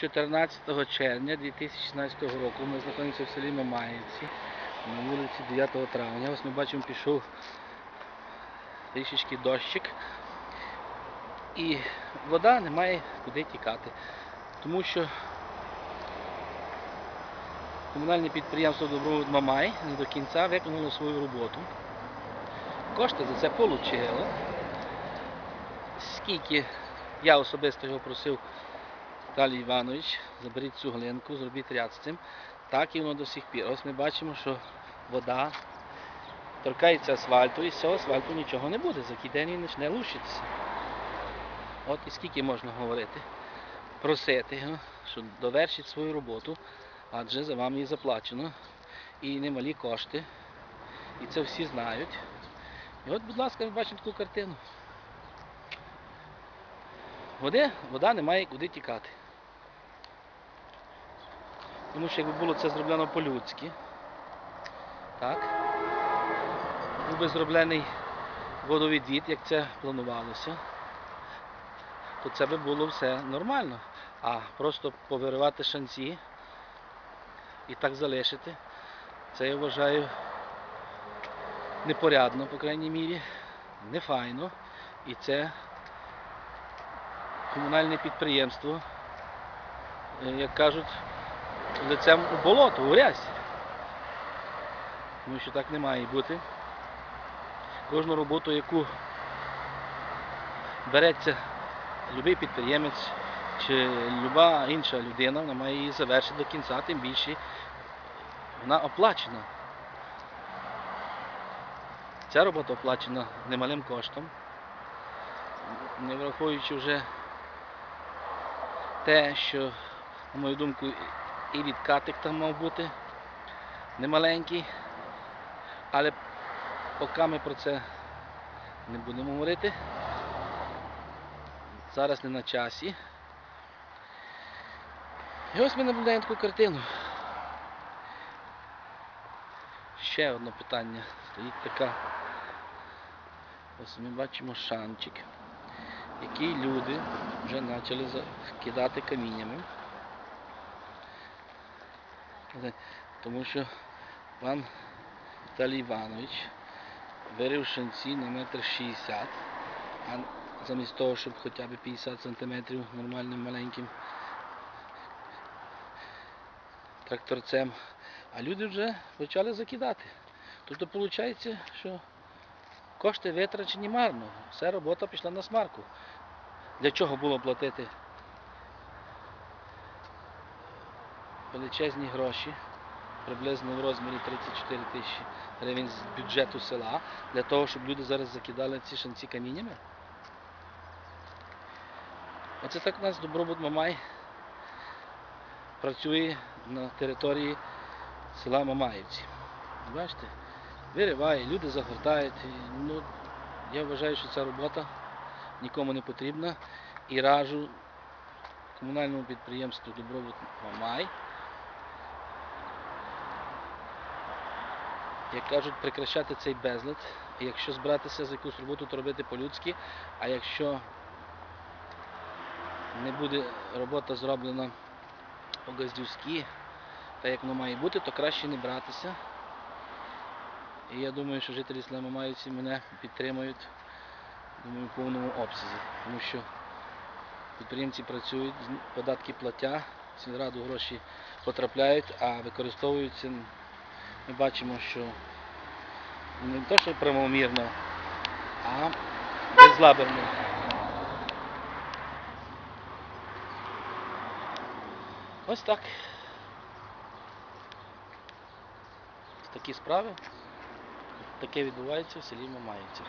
14 червня 2016 року ми знаходимося в селі Мамаївці на вулиці 9 травня. Ось ми бачимо, пішов трішечки дощик. І вода не має куди тікати. Тому що комунальне підприємство Добровод Мамай не до кінця виконало свою роботу. Кошти за це отримало. Скільки я особисто його просив Віталій Іванович, заберіть цю глинку, зробіть ряд з цим. Так і воно до сих пір. Ось ми бачимо, що вода торкається асфальту і з цього асфальту нічого не буде. За який день він почне лущитися. От і скільки можна говорити, просити що довершить свою роботу, адже за вами її заплачено. І немалі кошти. І це всі знають. І от, будь ласка, ми бачимо таку картину. Води, вода не має куди тікати. Тому що якби було це зроблено по-людськи, так, був би зроблений водовідвід, як це планувалося, то це би було все нормально. А просто повиривати шанці і так залишити, це я вважаю непорядно, по крайній мірі, нефайно. І це комунальне підприємство, е, як кажуть, лицем у болото, у грязь. Тому що так не має бути. Кожну роботу, яку береться будь-який підприємець чи люба інша людина, вона має її завершити до кінця, тим більше вона оплачена. Ця робота оплачена немалим коштом, не враховуючи вже те, що, на мою думку, і відкатик там мав бути немаленький, але поки ми про це не будемо говорити. Зараз не на часі. І ось ми наблюдаємо таку картину. Ще одне питання. Стоїть така. Ось ми бачимо шанчик, який люди вже почали кидати каміннями. Тому що пан Віталій Іванович вирив шанці на метр 60, а замість того, щоб хоча б 50 сантиметрів нормальним маленьким тракторцем, а люди вже почали закидати. Тобто виходить, що кошти витрачені марно. Вся робота пішла на смарку. Для чого було платити величезні гроші, приблизно в розмірі 34 тисячі гривень з бюджету села, для того, щоб люди зараз закидали ці шанці каміннями? Оце так у нас Добробут Мамай працює на території села Мамаївці. Бачите? Вириває, люди загортають. Ну, я вважаю, що ця робота нікому не потрібна. І раджу комунальному підприємству Добробут Мамай, як кажуть, прекращати цей безлад. Якщо збиратися за якусь роботу, то робити по-людськи, а якщо не буде робота зроблена по-газдівськи, так як воно має бути, то краще не братися. І я думаю, що жителі села Мамаївці мене підтримують думаю, в повному обсязі. Тому що підприємці працюють, податки платять, сільраду гроші потрапляють, а використовуються, ми бачимо, що не те, що правомірно, а безлаберно. Ось так. Такі справи. Таке відбувається в селі Мамаївцях.